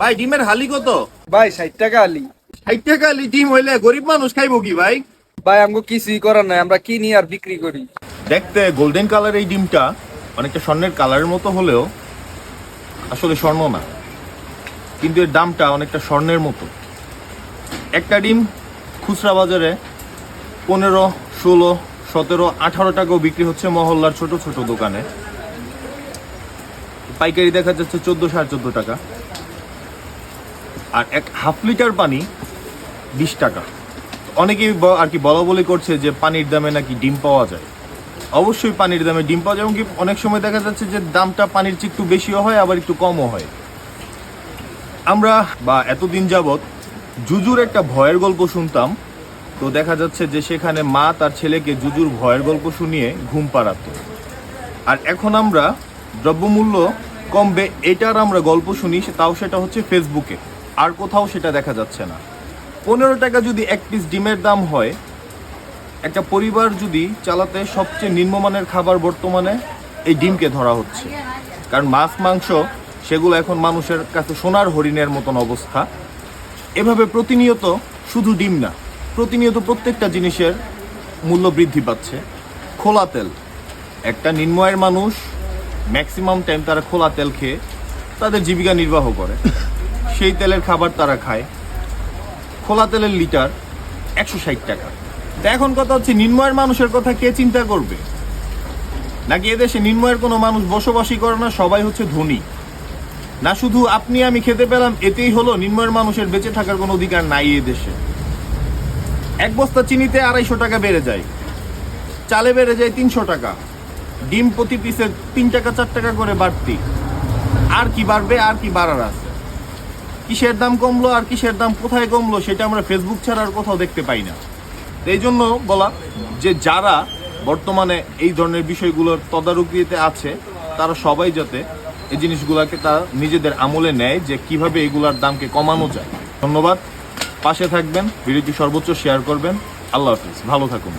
ভাই ডিমের হালি কত? ভাই ষাট টাকা আলি ষাট টাকা আলি ডিম হইলে গরিব মানুষ খাইবো কি ভাই? ভাই আমাকে কিছুই করার নাই আমরা কিনি আর বিক্রি করি? দেখতে গোল্ডেন কালার এই ডিমটা অনেকটা স্বর্ণের কালারের মতো হলেও আসলে স্বর্ণ না। কিন্তু এর দামটা অনেকটা স্বর্ণের মতো। একটা ডিম খুচরা বাজারে পনেরো ষোলো সতেরো আঠারো টাকাও বিক্রি হচ্ছে মহল্লার ছোট ছোট দোকানে। পাইকারি দেখা যাচ্ছে চোদ্দ সাড়ে চোদ্দ টাকা। আর এক হাফ লিটার পানি বিশ টাকা। অনেকেই আর কি বলা বলি করছে যে পানির দামে নাকি ডিম পাওয়া যায়। অবশ্যই পানির দামে ডিম পাওয়া যায় এবং অনেক সময় দেখা যাচ্ছে যে দামটা পানির চেয়ে একটু বেশিও হয়, আবার একটু কমও হয়। আমরা বা এতদিন যাবৎ জুজুর একটা ভয়ের গল্প শুনতাম। তো দেখা যাচ্ছে যে সেখানে মা তার ছেলেকে জুজুর ভয়ের গল্প শুনিয়ে ঘুম পাড়াত। আর এখন আমরা দ্রব্যমূল্য কমবে, এটার আমরা গল্প শুনি তাও সেটা হচ্ছে ফেসবুকে আর কোথাও সেটা দেখা যাচ্ছে না। পনেরো টাকা যদি এক পিস ডিমের দাম হয়, একটা পরিবার যদি চালাতে সবচেয়ে নিম্নমানের খাবার বর্তমানে এই ডিমকে ধরা হচ্ছে। কারণ মাছ, মাংস সেগুলো এখন মানুষের কাছে সোনার হরিণের মতন অবস্থা। এভাবে প্রতিনিয়ত শুধু ডিম না, প্রতিনিয়ত প্রত্যেকটা জিনিসের মূল্য বৃদ্ধি পাচ্ছে। খোলা তেল। একটা নিম্নয়ের মানুষ ম্যাক্সিমাম টাইম তারা খোলা তেল খেয়ে তাদের জীবিকা নির্বাহ করে। সেই তেলের খাবার তারা খায়। খোলা তেলের লিটার একশো ষাট টাকা। তা এখন কথা হচ্ছে, নিম্নয়ের মানুষের কথা কে চিন্তা করবে? নাকি এদেশে নিম্নয়ের কোনো মানুষ বসবাসই করে না, সবাই হচ্ছে ধনী? না শুধু আপনি আমি খেতে পেলাম, এতেই হলো নিম্নয়ের মানুষের বেঁচে থাকার কোনো অধিকার নাই এদেশে এক বস্তা চিনিতে আড়াইশো টাকা বেড়ে যায়। চালে বেড়ে যায় তিনশো টাকা। ডিম প্রতি পিসে তিন টাকা, চার টাকা করে বাড়তি। আর কি বাড়বে, আর কি বাড়ার আছে? কিসের দাম কমলো আর কিসের দাম কোথায় কমলো সেটা আমরা ফেসবুক ছাড়া আর কোথাও দেখতে পাই না। এই জন্য বলা যে যারা বর্তমানে এই ধরনের বিষয়গুলোর তদারকিতে আছে, তারা সবাই যাতে এই জিনিসগুলোকে তারা নিজেদের আমলে নেয় যে কীভাবে এগুলার দামকে কমানো যায়। ধন্যবাদ। পাশে থাকবেন, ভিডিওটি সর্বোচ্চ শেয়ার করবেন। আল্লাহ হাফিজ। ভালো থাকুন।